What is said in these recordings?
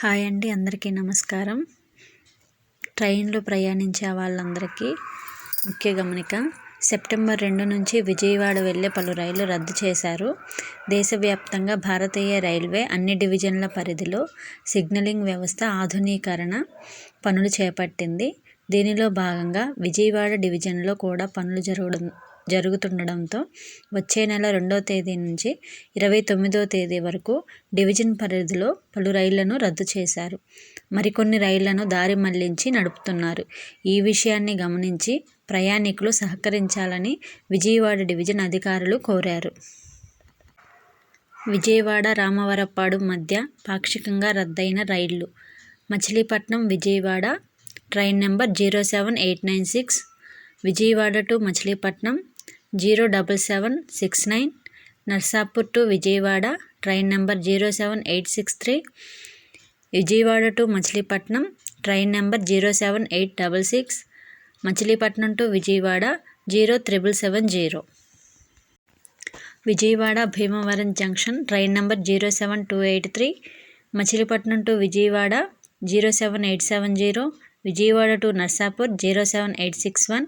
Hi అండి అందరికీ నమస్కారం. ట్రైన్లో ప్రయాణించే వాళ్ళందరికీ ముఖ్య గమనిక సెప్టెంబర్ రెండు నుంచి విజయవాడ వెళ్ళే పలు రైళ్ళు రద్దు చేశారు. దేశవ్యాప్తంగా భారతీయ రైల్వే అన్ని డివిజన్ల పరిధిలో సిగ్నలింగ్ వ్యవస్థ ఆధునీకరణ పనులు చేపట్టింది. దీనిలో భాగంగా విజయవాడ డివిజన్లో కూడా పనులు జరగడం జరుగుతుండడంతో వచ్చే నెల రెండో తేదీ నుంచి ఇరవై తొమ్మిదో తేదీ వరకు డివిజన్ పరిధిలో పలు రైళ్ళను రద్దు చేశారు. మరికొన్ని రైళ్ళను దారి మళ్ళించి నడుపుతున్నారు. ఈ విషయాన్ని గమనించి ప్రయాణికులు సహకరించాలని విజయవాడ డివిజన్ అధికారులు కోరారు. విజయవాడ రామవరప్పాడు మధ్య పాక్షికంగా రద్దయిన రైళ్ళు Machilipatnam Vijayawada train number zero seven eight nine six Vijayawada to Machilipatnam zero double seven six nine Narsapur to Vijayawada train number zero seven eight six three Vijayawada to Machilipatnam train number zero seven eight double six Machilipatnam to Vijayawada zero triple seven zero. Vijayawada Bhimavaram junction train number zero seven two eight three Machilipatnam to Vijayawada zero seven eight seven zero Vijayawada to Narsapur zero seven eight six one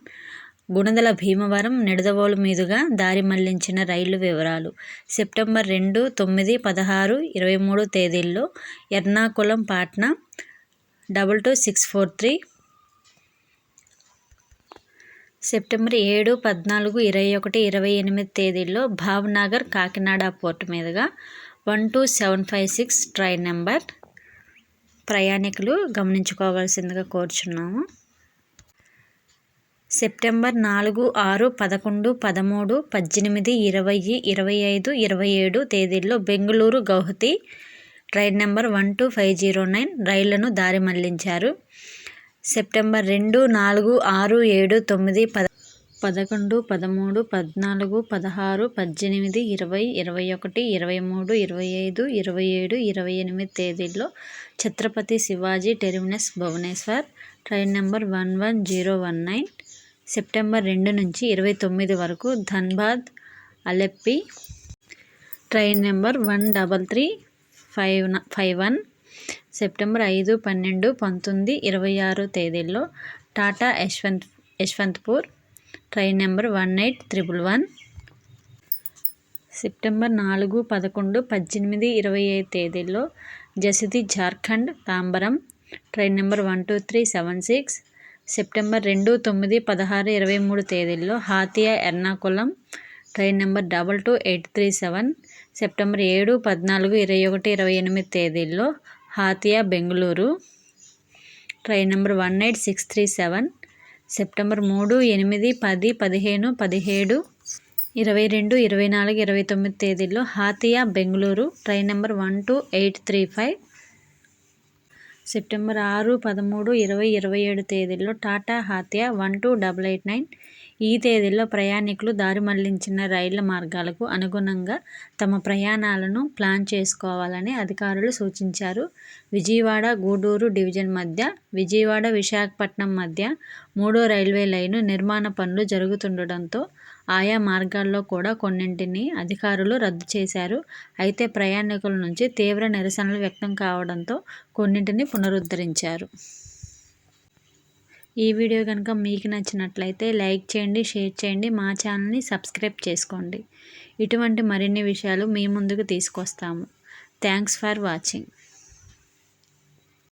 Gunadala Bhimavaram Nidadavolu మీదుగా దారి మళ్ళించిన రైళ్ళు వివరాలు. September రెండు తొమ్మిది పదహారు ఇరవై మూడు తేదీల్లో Ernakulam Patna double two six four three. September ఏడు పద్నాలుగు ఇరవై ఒకటి ఇరవై ఎనిమిది తేదీల్లో భావ్నగర్ కాకినాడ పోర్టు మీదుగా one two seven five six train number ప్రయాణికులు గమనించుకోవాల్సిందిగా కోరుచున్నాము. సెప్టెంబర్ నాలుగు ఆరు పదకొండు పదమూడు పద్దెనిమిది ఇరవై ఇరవై ఐదు ఇరవై ఏడు తేదీల్లో Bengaluru Guwahati train number one two five zero nine రైళ్ళను దారి మళ్ళించారు. సెప్టెంబర్ రెండు నాలుగు ఆరు ఏడు తొమ్మిది పద పదకొండు పదమూడు పద్నాలుగు పదహారు పద్దెనిమిది ఇరవై ఇరవై ఒకటి ఇరవై మూడు ఇరవై ఐదు ఇరవై ఏడు ఇరవై ఎనిమిది తేదీల్లో Chhatrapati Shivaji Terminus Bhubaneswar train number one one zero one nine September రెండు నుంచి ఇరవై తొమ్మిది వరకు Dhanbad Alleppey train number one double three five five one September ఐదు పన్నెండు పంతొమ్మిది ఇరవై ఆరు తేదీల్లో Tata Yeshwant Yeshwantpur train number one eight triple one. September నాలుగు పదకొండు పద్దెనిమిది ఇరవై ఐదు తేదీల్లో Jasidih Jharkhand Tambaram. Train number one two three seven six. September రెండు తొమ్మిది పదహారు ఇరవై మూడు తేదీల్లో Hatia Ernakulam. Train number double two eight three seven. September ఏడు పద్నాలుగు ఇరవై ఒకటి ఇరవై ఎనిమిది తేదీల్లో Hatia Bengaluru. Train number one eight six three seven. September మూడు ఎనిమిది పది పదిహేను పదిహేడు ఇరవై రెండు ఇరవై నాలుగు ఇరవై తొమ్మిది తేదీల్లో Hatia Bengaluru train number one two eight three five. September ఆరు పదమూడు ఇరవై ఇరవై ఏడు తేదీల్లో Tata Hatia one two double eight nine. ఈ తేదీల్లో ప్రయాణికులు దారి మళ్ళించిన రైళ్ళ మార్గాలకు అనుగుణంగా తమ ప్రయాణాలను ప్లాన్ చేసుకోవాలని అధికారులు సూచించారు. విజయవాడ గూడూరు డివిజన్ మధ్య విజయవాడ విశాఖపట్నం మధ్య మూడో రైల్వే లైను నిర్మాణ పనులు జరుగుతుండటంతో ఆయా మార్గాల్లో కూడా కొన్నింటిని అధికారులు రద్దు చేశారు. అయితే ప్రయాణికుల నుంచి తీవ్ర నిరసనలు వ్యక్తం కావడంతో కొన్నింటిని పునరుద్ధరించారు. ఈ వీడియో కనుక మీకు నచ్చినట్లయితే లైక్ చేయండి షేర్ చేయండి మా ఛానల్ని సబ్స్క్రైబ్ చేసుకోండి. ఇటువంటి మరిన్ని విషయాలు మీ ముందుకు తీసుకొస్తాము. Thanks for watching.